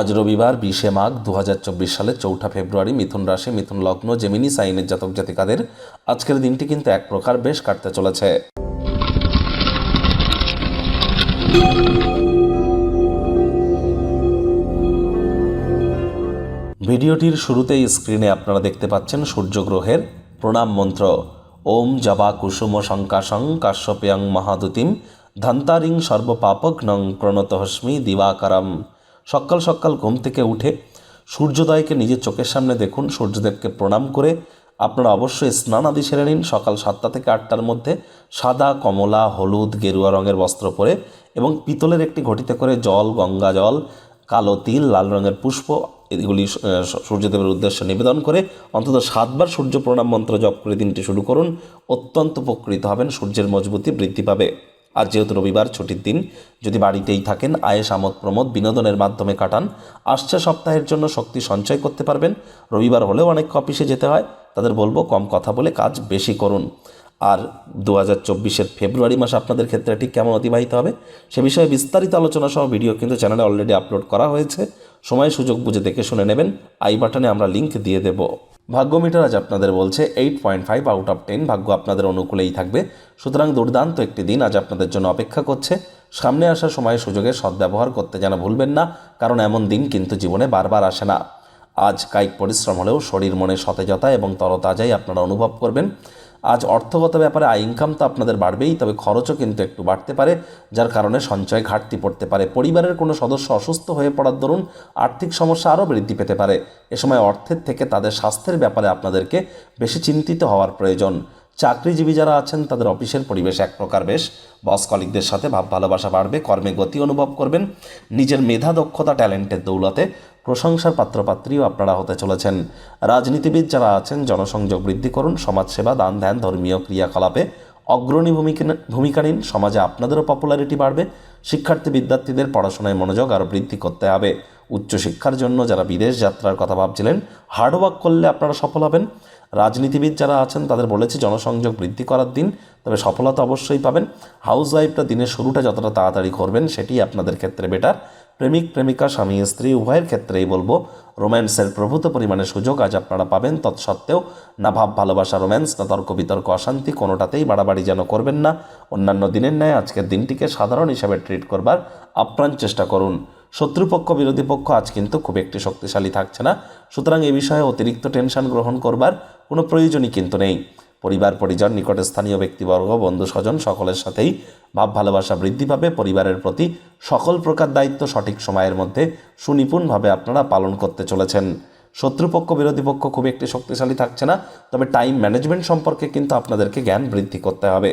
আজ রবিবার বিশে মাঘ দু সালের চৌঠা ফেব্রুয়ারি মিথুন রাশি, মিথুন লগ্ন, জেমিনি, সাইনের জাতক জাতিকাদের আজকের দিনটি কিন্তু এক প্রকার বেশ কাটতে চলেছে। ভিডিওটির শুরুতেই স্ক্রিনে আপনারা দেখতে পাচ্ছেন সূর্যগ্রহের প্রণাম মন্ত্র। ওম জবা কুসুম শঙ্কাশং কাশ্যপেয়ং মহাদুতিম ধন্তারিং সর্বপাপক নং প্রণতহস্মি দিবাকারম। সকাল সকাল ঘুম থেকে উঠে সূর্যোদয়কে নিজের চোখের সামনে দেখুন, সূর্যদেবকে প্রণাম করে আপনারা অবশ্যই স্নান আদি সেরে নিন। সকাল সাতটা থেকে আটটার মধ্যে সাদা, কমলা, হলুদ, গেরুয়া রঙের বস্ত্র পরে এবং পিতলের একটি ঘটিতে করে জল, গঙ্গা জল, কালো তিল, লাল রঙের পুষ্প, এগুলি সূর্যদেবের উদ্দেশ্যে নিবেদন করে অন্তত সাতবার সূর্য প্রণাম মন্ত্র জপ করে দিনটি শুরু করুন। অত্যন্ত উপকৃত হবেন, সূর্যের মজবুতি বৃদ্ধি পাবে। আর যেহেতু রবিবার ছুটির দিন, যদি বাড়িতেই থাকেন আয়েস আমোদ, প্রমোদ বিনোদনের মাধ্যমে কাটান, আসছে সপ্তাহের জন্য শক্তি সঞ্চয় করতে পারবেন। রবিবার হলেও অনেক অফিসে যেতে হয়, তাদের বলব কম কথা বলে কাজ বেশি করুন। আর দু হাজার চব্বিশের ফেব্রুয়ারি মাস আপনাদের ক্ষেত্রে ঠিক কেমন অতিবাহিত হবে, সে বিষয়ে বিস্তারিত আলোচনা সহ ভিডিও কিন্তু চ্যানেলে অলরেডি আপলোড করা হয়েছে। সময় সুযোগ বুঝে দেখে শুনে নেবেন। আই বাটনে আমরা লিংক দিয়ে দেব। ভাগ্য মিটার আজ আপনাদের বলছে eight point five out of ten ভাগ্য আপনাদের অনুকূলেই থাকবে। সুতরাং দুর্দান্ত একটি দিন আজ আপনাদের জন্য অপেক্ষা করছে। সামনে আসার সময় সুযোগের সদ্ব্যবহার করতে যেন ভুলবেন না, কারণ এমন দিন কিন্তু জীবনে বারবার আসে না। আজ কায়িক পরিশ্রম হলেও শরীর মনে সতেজতা এবং তরতাজাই আপনারা অনুভব করবেন। আজ অর্থগত ব্যাপারে আয় ইনকাম তো আপনাদের বাড়বেই, তবে খরচও কিন্তু একটু বাড়তে পারে, যার কারণে সঞ্চয় ঘাটতি পড়তে পারে। পরিবারের কোনো সদস্য অসুস্থ হয়ে পড়ার দরুন আর্থিক সমস্যা আরও বৃদ্ধি পেতে পারে। এ সময় অর্থের থেকে তাদের স্বাস্থ্যের ব্যাপারে আপনাদেরকে বেশি চিন্তিত হওয়ার প্রয়োজন। চাকরিজীবী যারা আছেন, তাদের অফিসের পরিবেশ এক প্রকার বেশ। বস কলিকদের সাথে ভাব ভালোবাসা বাড়বে, কর্মে গতি অনুভব করবেন, নিজের মেধা, দক্ষতা, ট্যালেন্টের দৌলতে প্রশংসার পাত্রপাত্রীও আপনারা হতে চলেছেন। রাজনীতিবিদ যারা আছেন, জনসংযোগ বৃদ্ধি করুন, সমাজসেবা, দান ধ্যান, ধর্মীয় ক্রিয়াকলাপে অগ্রণী ভূমিকা ভূমিকা নিন, সমাজে আপনাদেরও পপুলারিটি বাড়বে শিক্ষার্থী বিদ্যার্থীদের পড়াশোনায় মনোযোগ আরও বৃদ্ধি করতে হবে। উচ্চশিক্ষার জন্য যারা বিদেশ যাত্রার কথা ভাবছিলেন হার্ডওয়ার্ক করলে আপনারা সফল হবেন। রাজনীতিবিদ যারা আছেন, তাদের বলেছি জনসংযোগ বৃদ্ধি করার দিন, তবে সফলতা অবশ্যই পাবেন। হাউস ওয়াইফটা দিনের শুরুটা যতটা তাড়াতাড়ি করবেন, সেটি আপনাদের ক্ষেত্রে বেটার প্রেমিক, প্রেমিকা, স্বামী, স্ত্রী, উভয়ের ক্ষেত্রেই বলব রোম্যান্সের প্রভূত পরিমাণে সুযোগ আজ আপনারা পাবেন। তৎসত্ত্বেও না ভাব, ভালোবাসা রোম্যান্স না তর্ক, বিতর্ক, অশান্তি কোনোটাতেই বাড়াবাড়ি যেন করবেন না। অন্যান্য দিনের ন্যায় আজকের দিনটিকে সাধারণ হিসাবে ট্রিট করবার আপ্রাণ চেষ্টা করুন। শত্রুপক্ষ, বিরোধী পক্ষ আজ কিন্তু খুব একটি শক্তিশালী থাকছে না। সুতরাং এ বিষয়ে অতিরিক্ত টেনশন গ্রহণ করবার কোনো প্রয়োজনই কিন্তু নেই। পরিবার, পরিজন, নিকটে স্থানীয় ব্যক্তিবর্গ, বন্ধু, স্বজন সকলের সাথেই ভাব, ভালোবাসা বৃদ্ধি পাবে। পরিবারের প্রতি সকল প্রকার দায়িত্ব সঠিক সময়ের মধ্যে সুনিপুণভাবে আপনারা পালন করতে চলেছেন। শত্রুপক্ষ, বিরোধী পক্ষ খুব একটি শক্তিশালী থাকছে না, তবে টাইম ম্যানেজমেন্ট সম্পর্কে কিন্তু আপনাদেরকে জ্ঞান বৃদ্ধি করতে হবে।